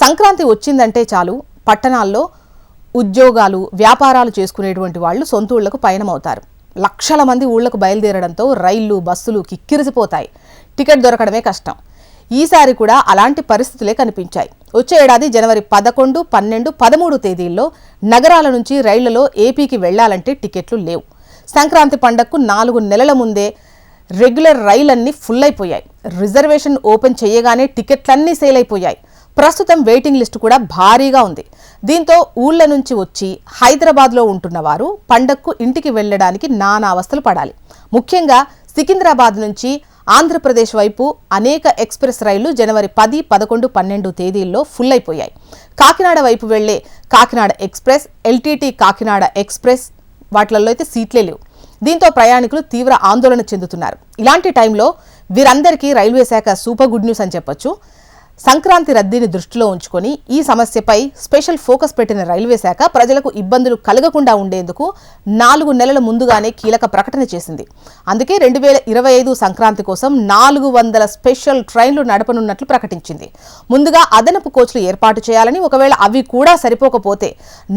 సంక్రాంతి వచ్చిందంటే చాలు. పట్టణాల్లో ఉద్యోగాలు వ్యాపారాలు చేసుకునేటువంటి వాళ్ళు సొంత ఊళ్ళకు పయనమవుతారు. లక్షల మంది ఊళ్ళకు బయలుదేరడంతో రైళ్ళు బస్సులు కిక్కిరిసిపోతాయి. టికెట్ దొరకడమే కష్టం. ఈసారి కూడా అలాంటి పరిస్థితులే కనిపించాయి. వచ్చే ఏడాది జనవరి పదకొండు పన్నెండు పదమూడు తేదీల్లో నగరాల నుంచి రైళ్ళలో ఏపీకి వెళ్ళాలంటే టికెట్లు లేవు. సంక్రాంతి పండగకు నాలుగు నెలల ముందే రెగ్యులర్ రైళ్ళన్నీ ఫుల్ అయిపోయాయి. రిజర్వేషన్ ఓపెన్ చేయగానే టికెట్లన్నీ సేల్ అయిపోయాయి. ప్రస్తుతం వెయిటింగ్ లిస్టు కూడా భారీగా ఉంది. దీంతో ఊళ్ళ నుంచి వచ్చి హైదరాబాద్లో ఉంటున్న వారు పండక్కు ఇంటికి వెళ్ళడానికి నానా అవస్థలు పడాలి. ముఖ్యంగా సికింద్రాబాద్ నుంచి ఆంధ్రప్రదేశ్ వైపు అనేక ఎక్స్ప్రెస్ రైళ్ళు జనవరి పది పదకొండు పన్నెండు తేదీల్లో ఫుల్ అయిపోయాయి కాకినాడ వైపు వెళ్ళే Kakinada express LTT Kakinada express వాటిలలో అయితే సీట్లే లేవు. దీంతో ప్రయాణికులు తీవ్ర ఆందోళన చెందుతున్నారు. ఇలాంటి టైంలో వీరందరికీ రైల్వే శాఖ సూపర్ గుడ్ న్యూస్ అని చెప్పొచ్చు. సంక్రాంతి రద్దీని దృష్టిలో ఉంచుకొని ఈ సమస్యపై స్పెషల్ ఫోకస్ పెట్టిన రైల్వే శాఖ ప్రజలకు ఇబ్బందులు కలగకుండా ఉండేందుకు నాలుగు నెలల ముందుగానే కీలక ప్రకటన చేసింది. అందుకే రెండు వేల ఇరవై ఐదు సంక్రాంతి కోసం నాలుగు వందల స్పెషల్ ట్రైన్లు నడపనున్నట్లు ప్రకటించింది. ముందుగా అదనపు కోచ్లు ఏర్పాటు చేయాలని ఒకవేళ అవి కూడా సరిపోకపోతే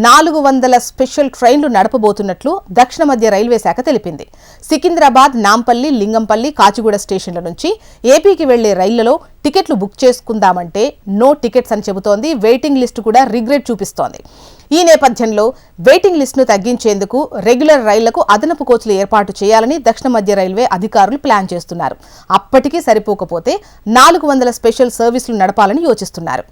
నాలుగు వందల స్పెషల్ ట్రైన్లు నడపబోతున్నట్లు దక్షిణ మధ్య రైల్వే శాఖ తెలిపింది. సికింద్రాబాద్ నాంపల్లి లింగంపల్లి కాచిగూడ స్టేషన్ల నుంచి ఏపీకి వెళ్ళే రైళ్ళలో టికెట్లు బుక్ చేసుకుందామంటే నో టికెట్స్ అని చెబుతోంది. వెయిటింగ్ లిస్టు కూడా రిగ్రెట్ చూపిస్తోంది. ఈ నేపథ్యంలో వెయిటింగ్ లిస్టును తగ్గించేందుకు రెగ్యులర్ రైళ్ళకు అదనపు కోచ్లు ఏర్పాటు చేయాలని దక్షిణ మధ్య రైల్వే అధికారులు ప్లాన్ చేస్తున్నారు. అప్పటికీ సరిపోకపోతే నాలుగు వందల స్పెషల్ సర్వీసులు నడపాలని యోచిస్తున్నారు.